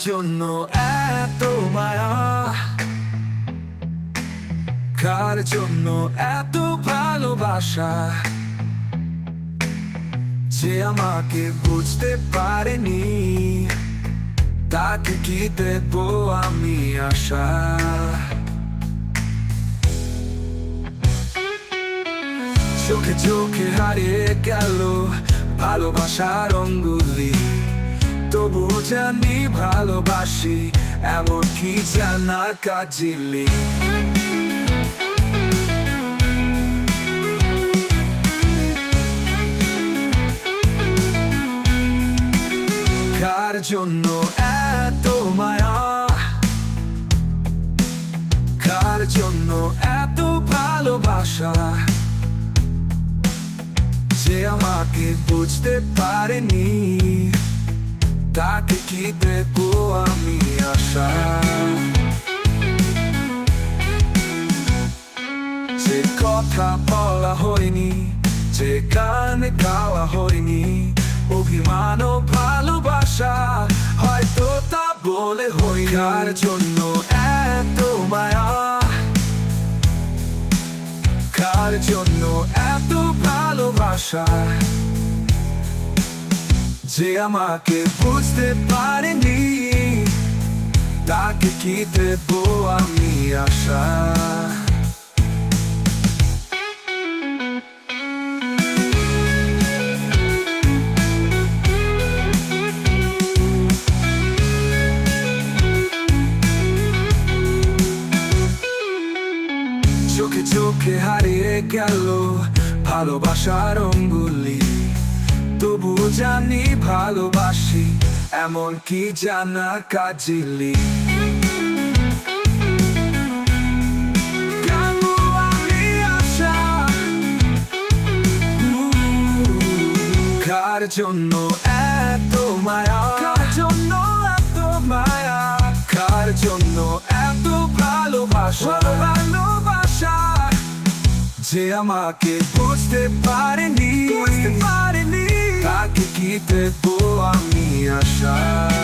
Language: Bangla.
জন্য এত মায়া। কার জন্য এত ভালোবাসা? যে আমাকে বুঝতে পারেনি, তাকে কি দেব আমি আশা? চোখে চোখে হারিয়ে গেল ভালোবাসার অঙ্গুলি। তবু জানি ভালোবাসি, এমন কি জানা কাজিলি। কার জন্য এত মায়া? কার জন্য এত ভালোবাসা? যে আমাকে বুঝতে পারেনি। তাকে কি দেব আমি আশা। যে কথা বলা হয়নি, যে গান গাওয়া হয়নি, অভিমান ও ভালোবাসা হয়তো তা বলে হই কার জন্য এত মায়া। কার জন্য এত ভালোবাসা? যে আমাকে বুঝতে পারেনি তাকে কি দেব আমি আশা চোখে চোখে হারিয়ে গেল ভালোবাসার অঙ্গুলি তবু জানি ভালোবাসি, এমন কি জানা কাজিলি? কার জন্য এত মায়া? কার জন্য এত মায়া? কার জন্য এত ভালোবাসা? ভালোবাসা যে আমাকে বুঝতে পারেনি। দেব আমি আশা।